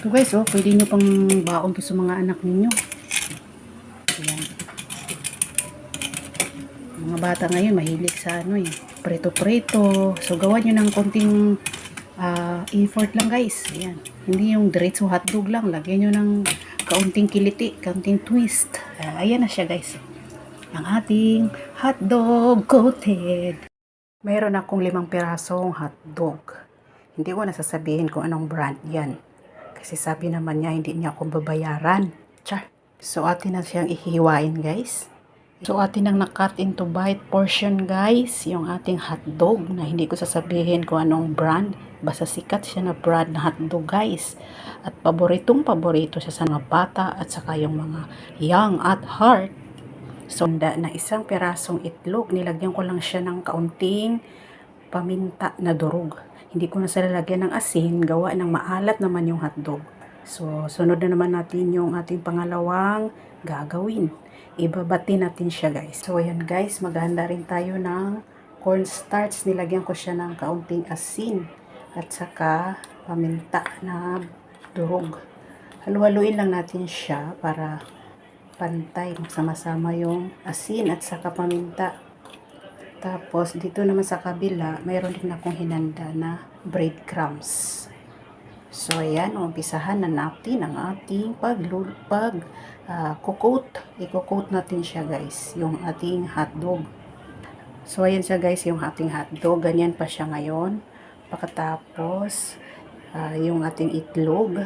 Ito guys, oh, pwede nyo pang baon to sa mga anak ninyo. Ayan. Mga bata ngayon, mahilig sa ano eh, preto-preto. So, gawa nyo ng konting ah, effort lang guys. Ayan. Hindi yung diretso hotdog lang. Lagyan nyo ng kaunting kiliti, kaunting twist. Ah, ayan na siya guys. Ang ating hotdog coated. Mayroon akong limang pirasong hotdog. Hindi ko nasasabihin kung anong brand yan. Kasi sabi naman niya, hindi niya akong babayaran. Char. So, atin na siyang ihiwain, guys. So, atin ang na-cut into bite portion, guys. Yung ating hotdog na hindi ko sasabihin kung anong brand. Basta sikat siya na brand na hotdog, guys. At paboritong paborito siya sa mga bata at saka yung mga young at heart. So, na na isang pirasong itlog, nilagyan ko lang siya ng kaunting paminta na durog. Hindi ko na sila lagyan ng asin, gawa ng maalat naman yung hotdog. So, sunod na naman natin yung ating pangalawang gagawin. Ibabati natin siya guys. So, ayan guys, maghanda rin tayo ng cornstarch. Nilagyan ko siya ng kaunting asin at saka paminta na durog. Halu-haluin lang natin siya para pantay, magsama-sama yung asin at saka paminta. Tapos, dito naman sa kabila, mayroon din akong hinanda na breadcrumbs. So, ayan, umpisahan na natin ang ating paglul pag ah, kukot. I-coat natin siya, guys, yung ating hotdog. So, ayan siya, guys, yung ating hotdog. Ganyan pa siya ngayon. Pagkatapos, ah, yung ating itlog.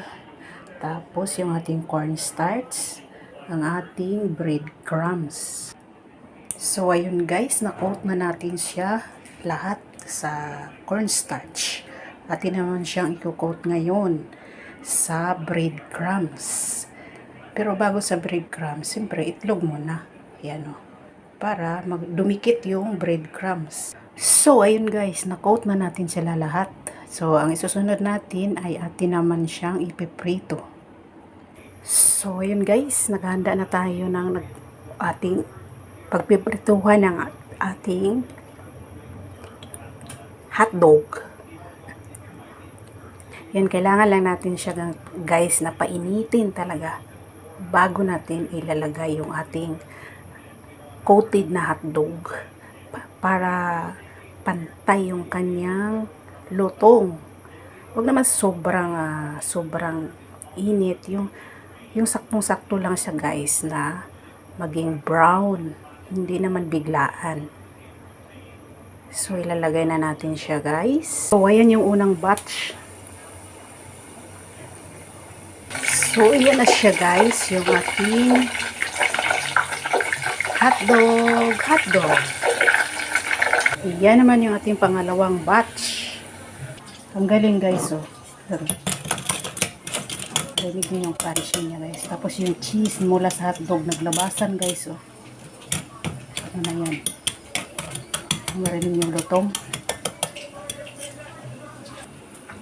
Tapos, yung ating cornstarch. Ang ating breadcrumbs. So, ayun guys, na-coat na natin siya lahat sa cornstarch. Atin naman siyang i-coat ngayon sa breadcrumbs. Pero bago sa breadcrumbs, siyempre itlog muna. Yan o. Para magdumikit yung breadcrumbs. So, ayun guys, na-coat na natin sila lahat. So, ang isusunod natin ay atin naman siyang ipiprito. So, ayun guys, naghahanda na tayo ng ating pagpiprituhan ng ating hotdog. Yan, kailangan lang natin siya guys na painitin talaga bago natin ilalagay yung ating coated na hotdog pa- para pantay yung kanyang lutong. Huwag naman sobrang ah, sobrang init yung yung saktong-sakto lang siya guys na maging brown hindi naman biglaan. So, ilalagay na natin siya, guys. So, ayan yung unang batch. So, ayan na siya, guys. Yung ating hotdog, hotdog. Yan naman yung ating pangalawang batch. Ang galing, guys, oh. Niyo yung crunchy niya, guys. Tapos yung cheese mula sa hotdog, naglabasan, guys, oh. Ano na yan? Marinig yung lutong.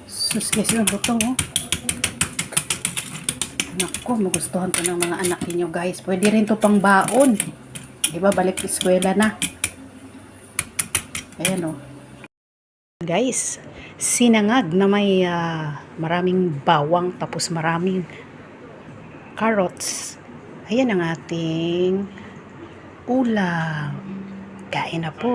Sus, guys, yung lutong, oh. Naku, magustuhan to ng mga anak niyo, guys. Pwede rin to pang baon. Di ba, balik eskwela na. Ayan, oh. Guys, sinangag na may ah, maraming bawang tapos maraming carrots. Ayan ang ating ulam. Kain na po.